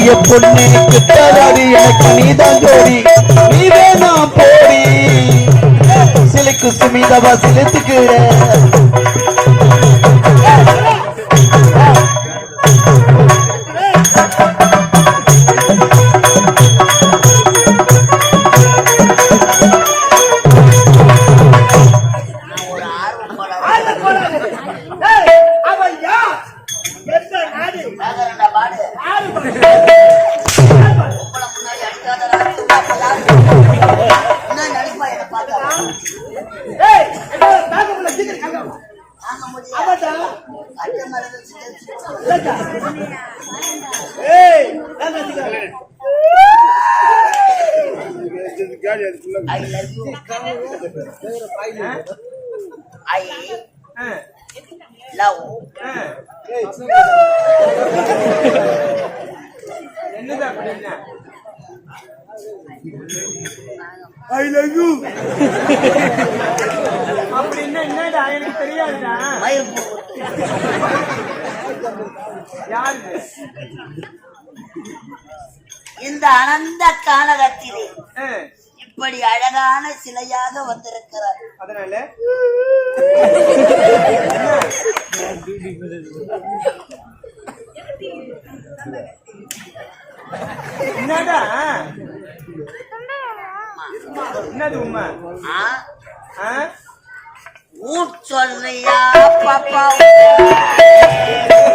அடிய பொண்ணு கிட்டாதாடி எனக்கு நீதான் ஜோடி. நீ வேணா போடி. சிலுக்கு சுமிதவா சிலுத்துக்கிற ஐ லவ் அப்படின்னா என்னடா எனக்கு தெரியாதுடா. யாரு இந்த அனந்த கானகத்திலே இப்படி அழகான சிலையாக வந்திருக்கிறார். அதனால என்னடா? என்னது உண்மை? ஊர் சொல்றியா பாப்பா? ஏன்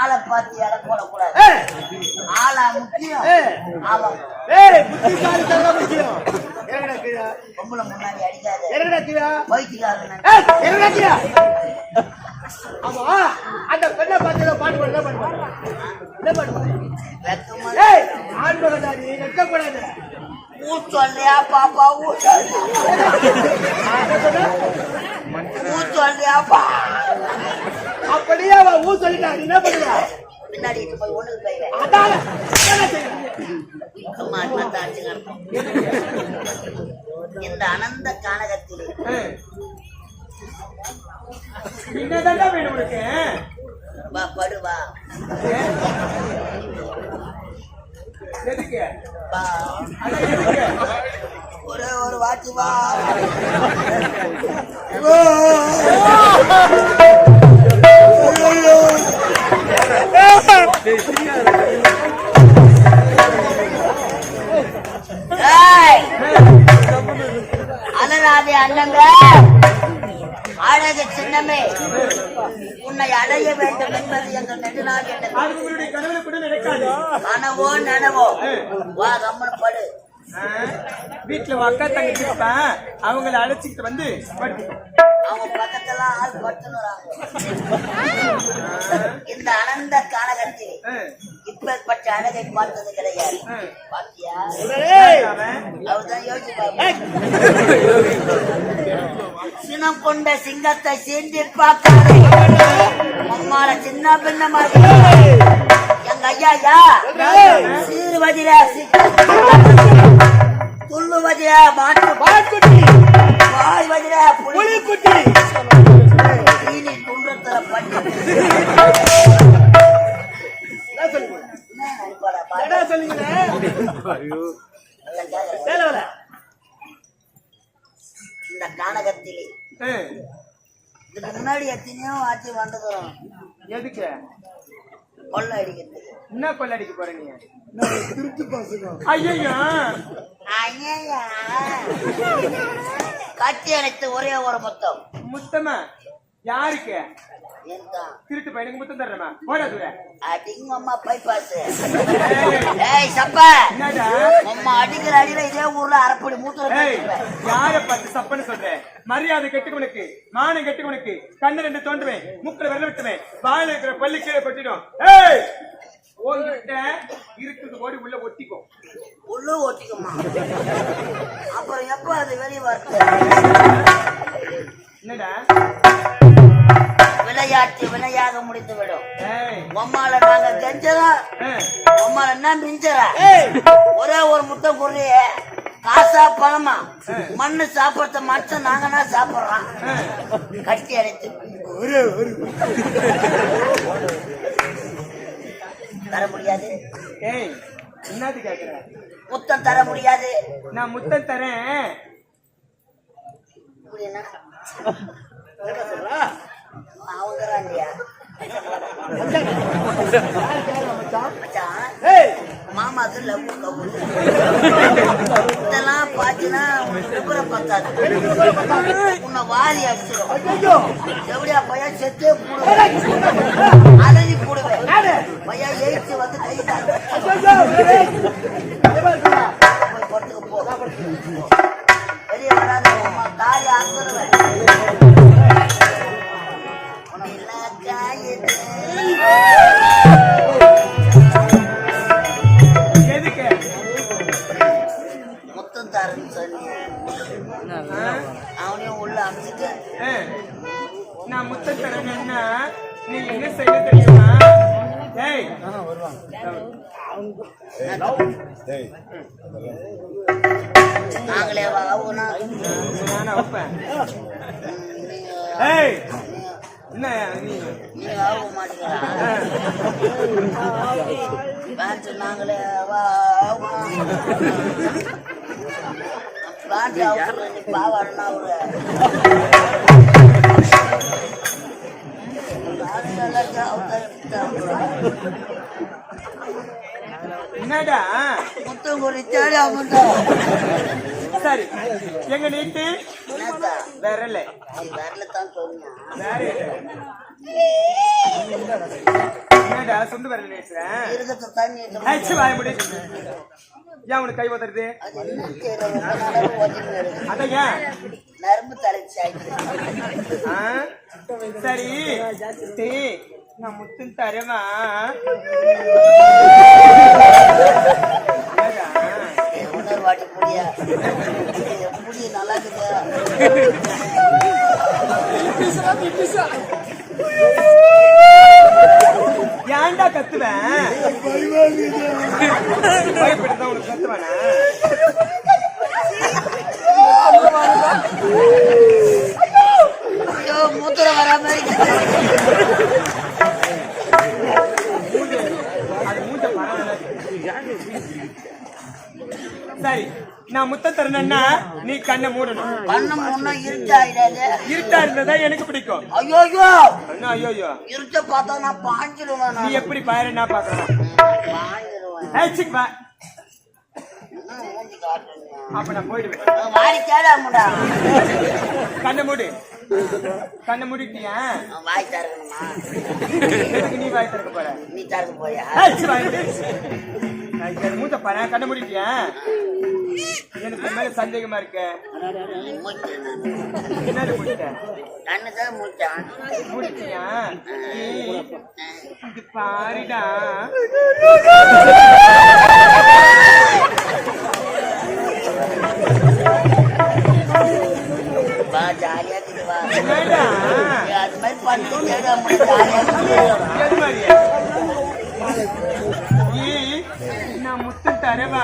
ஆளை பார்த்து இடம் போடக்கூடாது. ஆளா முக்கியம். ஏய். முக்கியம். இறங்குடா கீழே. பொம்பளை முன்னாடி அடிக்காத. இறங்குடா கீழே. பைத்தியக்காரன். ஏய், இறங்குடா கீழே. ஆமா, அந்த பெண்ணை பார்த்து ஏதோ பாட்டு பாடு, என்ன ஏய், நீ, வெட்கப்படாத. ஊ சொல்றியா பாப்பா ஊ சொல்றியா ஊ சொல்றியா பா அப்படியே அவன் ஊ சொல்லிட்டா, நீ என்ன பண்ணுவ? பின்னாடி போய் ஒண்ணுக்கு போய் அதான, இந்த அனந்த கானகத்தில். ஆ. என்னதான்டா வேணும் உனக்கு? வா படுவா எதுக்கு வா அதான் எதுக்கு ஒரே ஒரு வாட்டி வா அண்ணங்க. அழகு சின்னமே. உன்னை அடைய வேண்டும் என்பது எங்கள் நெடுநாள் கனவோ நனவோ. வா கம்மன் படு? வீட்டுல அக்கா தங்கச்சி அவங்கள அழைச்சிக்கிட்டு வந்து. அவங்க பக்கத்துல ஆள் பட்டுனுறாங்க இந்த அனந்த காலகத்தில். இப்பேற்பட்ட அழகை பார்த்தது கிடையாது. பாத்தியா? அவர்தான். சினம் கொண்ட சிங்கத்தை சீண்டி பார்க்காதே அம்மால சின்ன பின்ன மாதிரி. எங்க ஐயா ஐயா. சீருவதில துள்ளுவதில மாட்டு பாட்டுக்குட்டி வாழ்வதில புலி புலிக்குட்டி. என்ன சொல்லுங்களே தேவையில்ல இந்த கானகத்திலே ஆ. இதுக்கு முன்னாடி எத்தனையோ ஆட்சி வந்துக்கிறோம் எதுக்கு கொள்ளை அடிக்கிறதுக்கு என்ன கொள்ளடிக்க போற நீ? ஐயோ ஐயா கட்சி அணைத்து ஒரே ஒரு மொத்தம். முத்தமா? யாருக்கு? திருட்டு பையனுக்கு முத்தம் தர்றமா போடா தூர அடிங்க அம்மா பைபாஸ் ஏய் சப்ப. என்னடா? அம்மா அடிக்கிற அடியில இதே ஊர்ல அரைப்படி பேசிப்பேன் யார பார்த்து சப்பன்னு சொல்ற? மரியாதை கெட்டுக்கவனுக்கு மானம் கெட்டுக்கவனுக்கு கண்ணு ரெண்டு தோண்டுவேன் மூக்கில விரல விட்டுவேன். வாயில இருக்கிற பள்ளி கீழே கொட்டிடும். ஏய் உன்கிட்ட இருக்குது ஓடி உள்ள ஒட்டிக்கும் உள்ளு ஓட்டிக்குமா அப்புறம் எப்ப அது வெளியே வருது என்னடா? விளையாட்டு வினையாக முடித்து விடும் உம்மால நாங்க கெஞ்சதா? உம்மால என்ன மிஞ்சரா ஒரே ஒரு முட்டை குறி காசா பணமா? மண்ணு சாப்பிடுறத மனுஷன் நாங்கன்னா சாப்பிடுறோம். கட்டி அடைத்து தர முடியாது. என்னது கேக்குற? முத்தம் தர முடியாது. நான் முத்தம் தரேன். என்ன மாமாக்கு லவ் கவுல் இதெல்லாம் பாத்தீங்கன்னா விபரம் பத்தாது உன்னை வாரி அடிச்சிடும் எப்படியா பையன் செத்தே போடுவேன். அலறி போடுவேன். பையன் எயிச்சு வந்து கை போய் படுத்துக்க போ. வெளியே வராத உமா தாலி அறுத்துருவேன். அவனையும் உள்ள அமிச்சிட்டு ஏய், நான் முத்தம் தரேன்னா நீ என்ன செய்ய தெரியுமா? ஏய். நாங்களே ஆகுனா நான் வைப்பேன். ஏய். என்ன? நீ பாவாடுனா ஒரு என்னடா? முத்தம் ஒரு தேடி ஆகட்டும் சரி. எங்க நீட்டு? நீ வரல தான் இல்ல. என்னடா சொந்த வேற நினைக்கிறேன் இருக்கத்த வாய முடி ஏன் உனக்கு கை இருக்கு அதான் ஏன்? நரம்பு தலைச்சி ஆயிடுச்சு? சரி. நான் முத்தம் தரவா வாட்டி புடியா? புடி நல்லா இருக்குது? ஏன்டா கத்துவேன்? பயப்படுதான் உனக்கு கத்துவானா வர மாதிரி அது மூஞ்ச பரவாயில்ல சரி. நான் முத்தம் தரணும்னா நீ கண்ணை மூடணும். பண்ணம் ஒன்னும் இருட்டாயிடாது இருட்டா இருந்ததா எனக்கு பிடிக்கும். ஐயோ ஐயோ என்ன ஐயோ ஐயோ இருட்ட பார்த்தா நான் பாஞ்சிருவேன் நீ எப்படி பாரு நான் பாக்குறேன் பாஞ்சிருவேன் அப்ப நான் போயிடுவேன். கண்ணை மூடு. கண்ணை மூடிட்டியா? வாய் தரணுமா? நீ வாய் திறக்க போற? நீ தரக்கு போயா பாரு கண்ணை மூடிட்டியா? எனக்கு மேல சந்தேகமா இருக்க. என்னது முடிச்சியா பாருடா. ஜாலியா அது மாதிரி பண்ணி ஜாலியா தரவா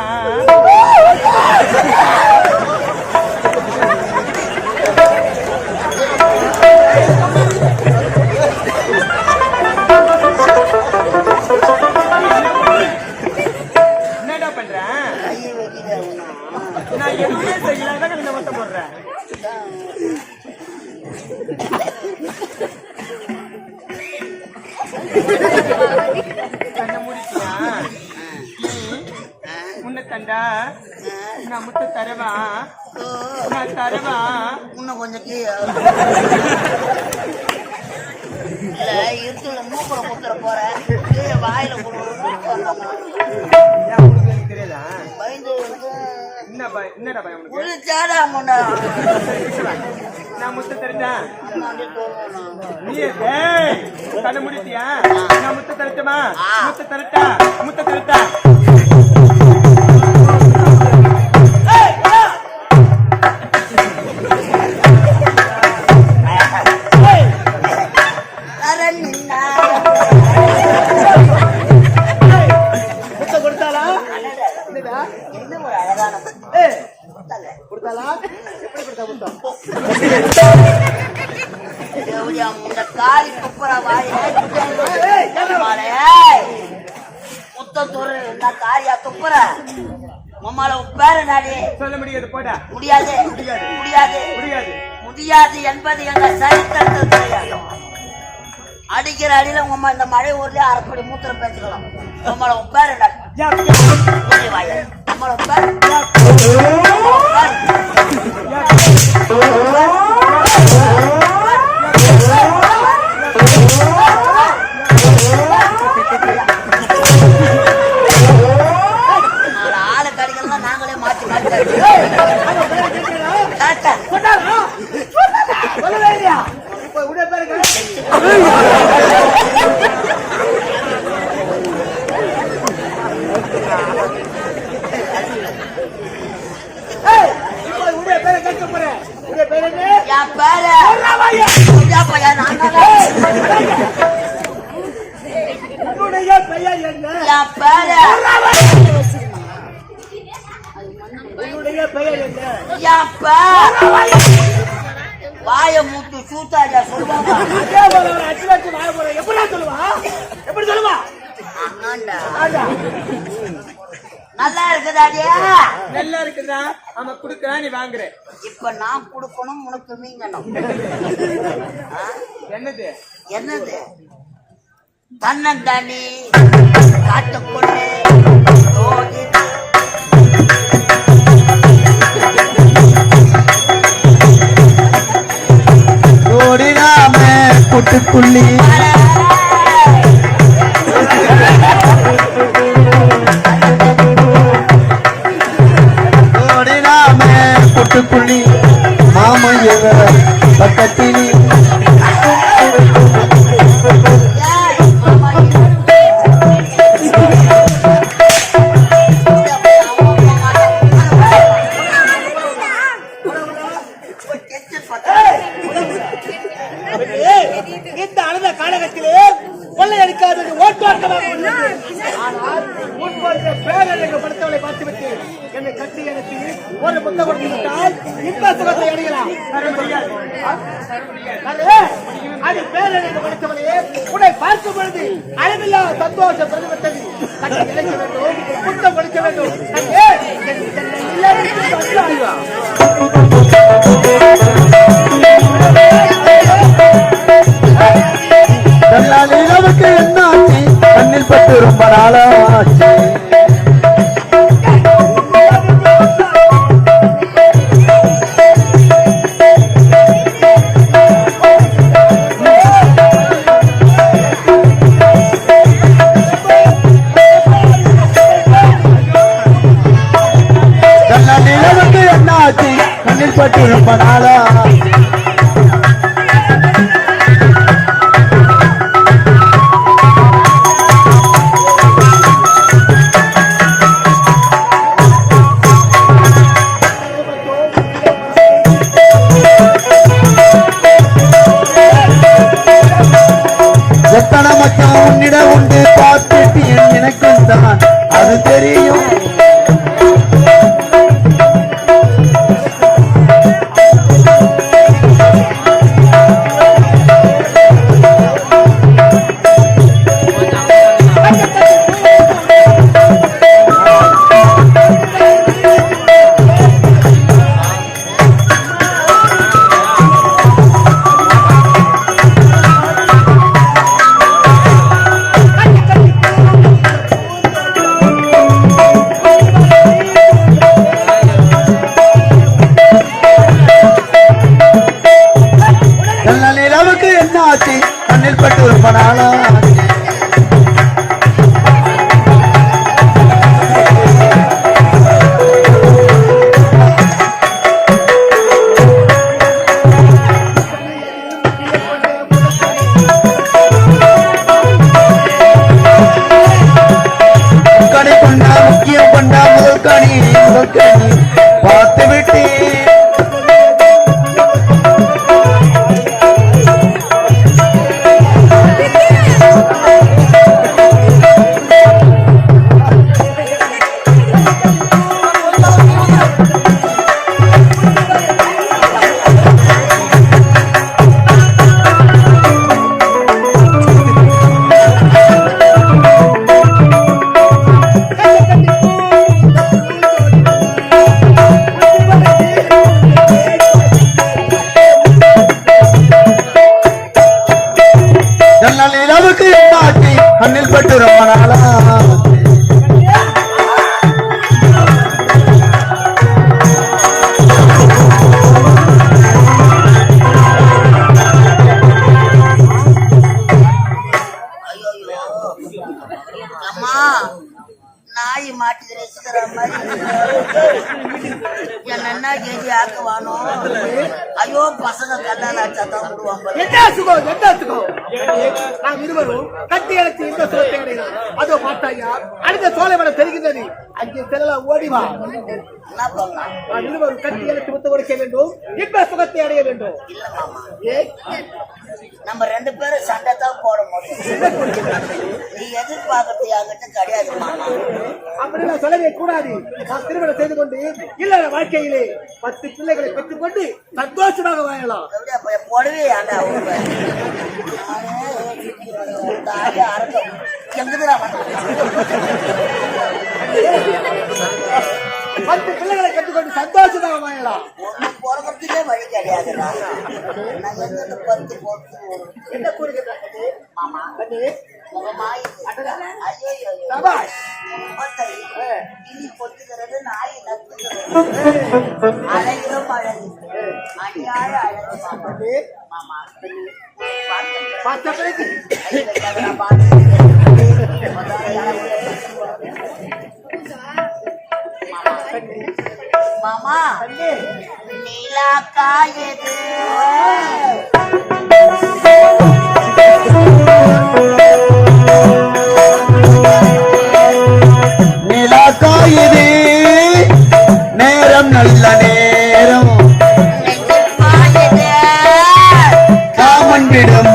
என்னடா பண்ற? கையை வைக்கிறாங்க நான் எதுவுமே செய்யல முடிச்சியா தண்டா நான் முத்த தரவா? நான் தரவா? இன்னும் கொஞ்சம் கீழே இல்ல இருட்டுல மூக்குல குத்துற போற. வாயில தெரியாதா பயந்து என்ன பயம் என்னடா பயம் குளிச்சாடா முண்டா. நான் முத்த தோணும் நீ கண்ணை நான் முத்த தரட்டுமா? முத்த தரட்டா? முத்த தரட்டா? காரி துப்புற. முத்தம் துரு என்ன காரியா துப்புற? மம்மால உப்பேர நாடி சொல்ல முடியாது போடா. முடியாது. முடியாது. முடியாது. முடியாது. முடியாது என்பது எங்க சரித்திரத்தில் கிடையாது. அடிக்கிற அடியில உங்க அம்மா இந்த மழை ஊர்லயே அரைப்படி மூத்திரம் பேசிக்கலாம். நம்மள உப்பேர நாடி யா, சொல்லி உன்னுடைய பெயர் என்ன என் பேரு உன்னுடைய பெயர் பேர் வாய மூட்டு சூத்தாடியா சொல்லுவாங்க எப்படி சொல்லுவா எப்படி சொல்லுவா. நல்லா இருக்குதாடியா நல்லா இருக்குதா அவன் குடுக்கறான் நீ வாங்குற. இப்ப நான் கொடுக்கணும் உனக்கு மீங்கணும்? என்னது? என்னது? தன்னந்தாண்டி காட்டுக்கொண்டு குட்டுக்குள்ளி பட்டு கனி என்ன சுகம் நாம் இருவரும் கட்டி அழைத்து இந்த சுகத்தை அடைகிறோம். அதோ பார்த்தாயா? அடுத்த சோழவனம் தெரிகின்றது அங்கே செல்லலாம் ஓடி வா என்ன பண்ணலாம் நாம் இருவரும் கட்டி அழைத்து முத்த கொடுக்க வேண்டும் இன்ப சுகத்தை அடைய வேண்டும் இல்ல நம்ம ரெண்டு பேரும் சண்டை தான் போட முடியும் நீ எதிர்பார்க்கறது என்கிட்ட கிடையாது அப்படி நான் சொல்லவே கூடாது நாம் திருமணம் செய்து கொண்டு இல்லற வாழ்க்கையிலே பத்து பிள்ளைகளை பெற்றுக் கொண்டு சந்தோஷமாக வாழலாம் போடவே ஆண்டா எங்குதுடா பத்து பிள்ளைகளை பெற்றுக்கொண்டு சந்தோஷமாக ஒன்னும் பிறக்கிறதுக்கே வழி கிடையாதுடா நான் எங்கிட்ட பத்து போட்டு என்ன கூறுகிறார்கள் மாமா. கண்ணு, முகமாய் ஐயோ கண்ணு, நீலா காயது நிலா காயுது நேரம். நல்ல நேரம் காமன் விடும்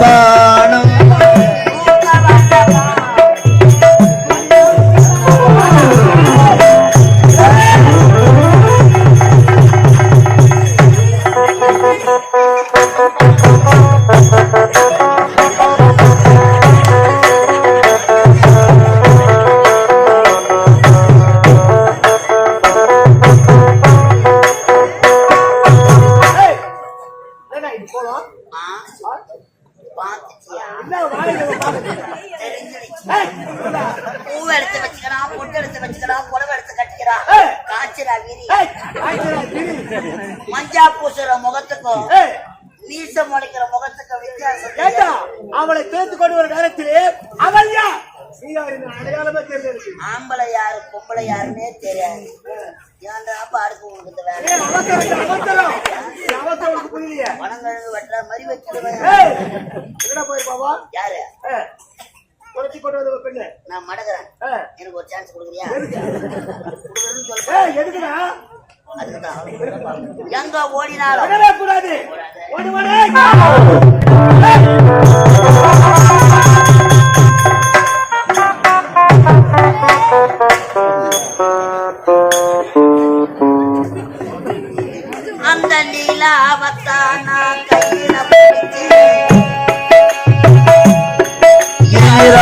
புரியலையே பணங்கிழங்கு வெட்டுற மாதிரி வச்சிருவேன். ஏய், எங்கடா போய் பாவா? யாரு? குறைச்சி கொண்டு வந்து பெண்ணு. நான் மடக்குறேன். எனக்கு ஒரு சான்ஸ் கொடுக்குறியா? எதுக்குடா? எங்க ஓடினாலும்? கூடாது? ஓடி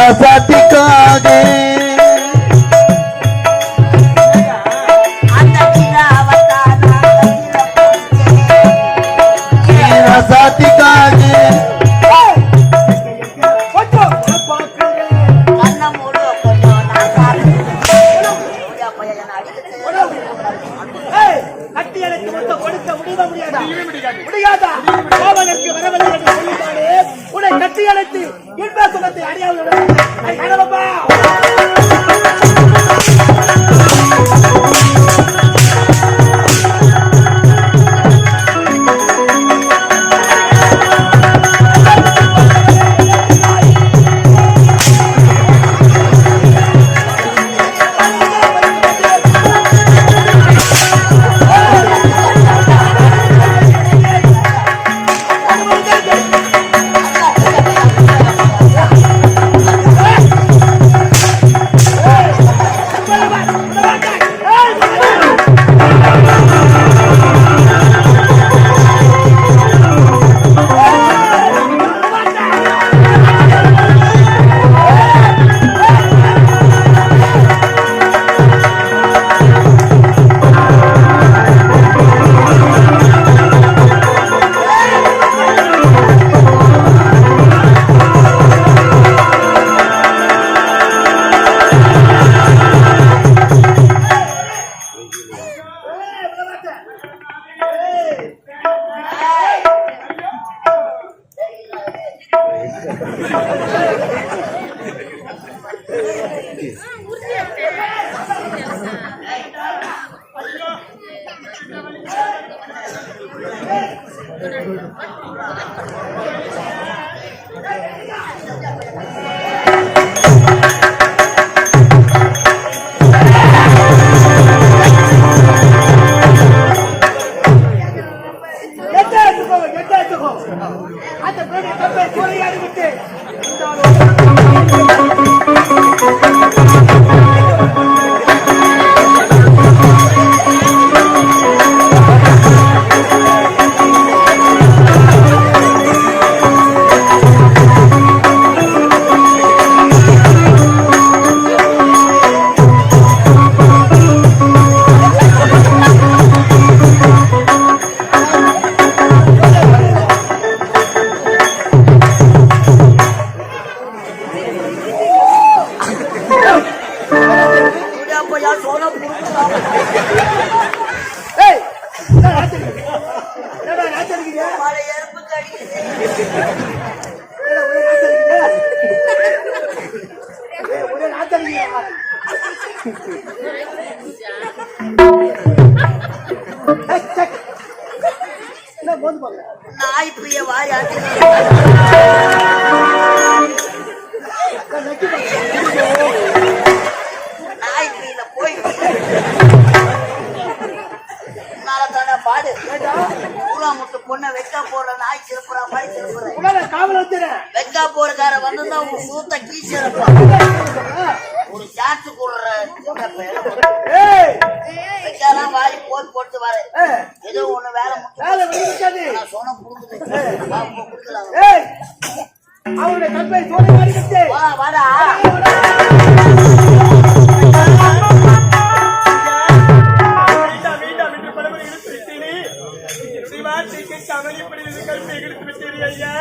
ராசாத்திக்காக அந்த நீலாவத்தான் நான் கையில பிடிச்சு ராசாத்திக்காக கொஞ்சம் பாக்குறேன் கண்ணை மூடு கொஞ்சம் நான் சாப்பிட்டு பையன் என்ன அடிக்கிறது ஏய், கட்டி எனக்கு மொத்தம் கொடுக்க முடியுமா முடியாதா. முடியாதா கோவலருக்கு வரவில்லை என்று சொல்லிட்டாலே உன்னை கட்டி அழைத்து இன்ப சுகத்தை அறியாமல் எட்டாச்சுக்கோ அந்த பெரிய தப்பை நாய் பிரிய பாருங்க நாய் பிரியில போய் பாடு பூரா முட்டு பொண்ணை வெக்கா போற நாய் சிறப்புற மாதிரி சிறப்புற காவல் வச்சுறேன் வெக்கா போறக்கார வந்து உங்க சூத்த கீசிறப்பா ஒரு சான்ஸ் கொடுற சின்ன பையன். ஏய்! வெக்காலாம் வாரி போட்டு போட்டு வர. ஏதோ ஒண்ணு வேலை வேலை முடிஞ்சிருக்காது. நான் சொன்ன கொடுக்கலாம்? கற்பை சூறையாடி விட்டு வா வாடா. ஐயா.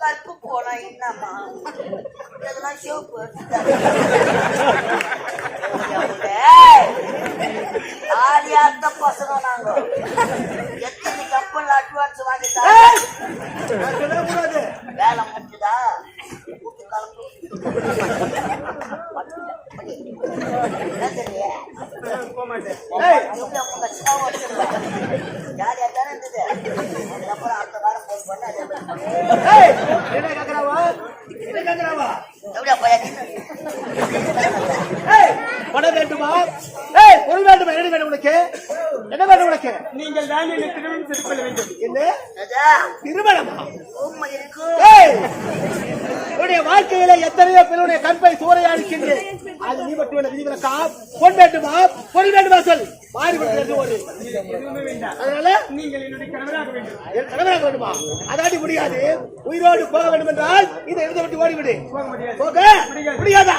கற்பு போனா என்னம்மா இதெல்லாம் சிவப்பு ஆரியாத்த பசங்க நாங்க எத்தனை கப்பல் அட்வான்ஸ் வாங்கிட்டா? வேலை ஏய். ஜாலியா தானே இருந்தது? அதுக்கப்புறம் அடுத்த வாரம் போன் பண்ண அதே மாதிரி நீங்கள் தான் என்னை திருமணம் செய்து கொள்ள வேண்டும். என்ன? திருமணமா? உன்னுடைய வாழ்க்கையில எத்தனையோ பேருடைய கண்பை சூறையாடிக்கின்றேன் அது நீ மட்டும் என்ன விதிவிலக்கா பொன் வேண்டுமா? பொருள் வேண்டுமா சொல். மாறி கொடுக்கிறது ஒரு அதனால? நீங்கள் என்னுடைய கணவராக வேண்டும். என் கணவராக வேண்டுமா? அதாடி முடியாது. உயிரோடு போக வேண்டும் என்றால் இதை எழுத விட்டு ஓடிவிடு. போக முடியாது. போக? முடியாது. முடியாதா?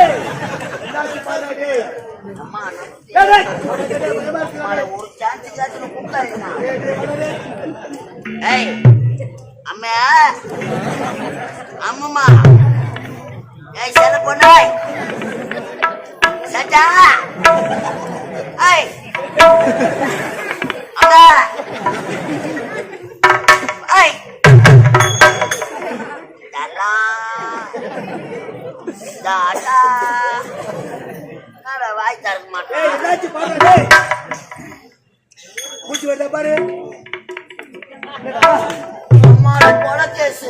டாடா. நான் வாய் தரக்க மாட்டேன். மூச்சு வருதா பாரு. கேசு.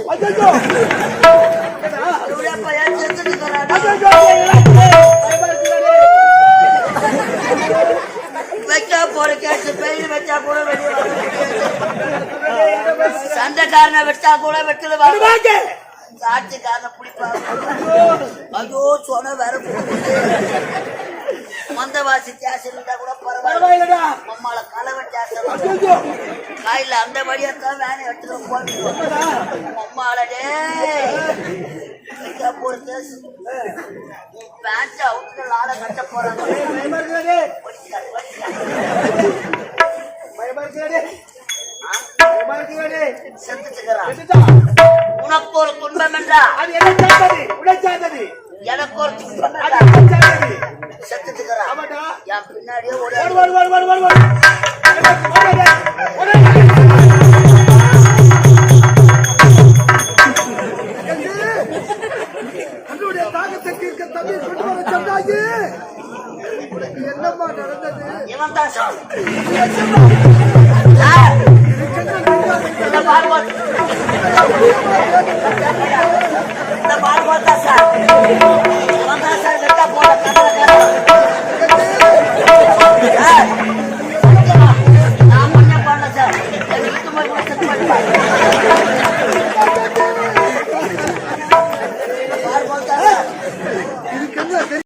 பையன் செத்துட்டு போற பெயில் வச்சா கூட வெளியே சண்டைக்காரனை வெட்டா கூட வெட்டல அது வாங்க. சாட்சிக்காரனை பிடிப்பாங்க ஐயோ சொன்ன வேற போகுது. மந்தவாசி கேஸ் இருந்தா கூட பரவாயில்ல பரவாயில்லடா. அம்மால கலவை கேஸ் அச்சச்சோ. காயில அந்த வழியா தான் வேனை எடுத்துட்டு போடுவோம் அம்மாளடே வைக்க போற கேஸ் உன் பேண்ட் அவுட்ல ஆள கட்ட போறாங்க. செத்துட்டுக்கிறான் செத்துட்டா. உனக்கு ஒரு துன்பம் என்றா அது என்ன சார்ந்தது? உடை சார்ந்தது. எனக்கு ஒரு துன்பம் அது சார்ந்தது. ஆமாடா. என் பின்னாடியே ஓடு, ஓடு, ஓடு, ஓடு, ஓடு, என்னம்மா நடந்தது இவன் தான் சாவு. சார் போட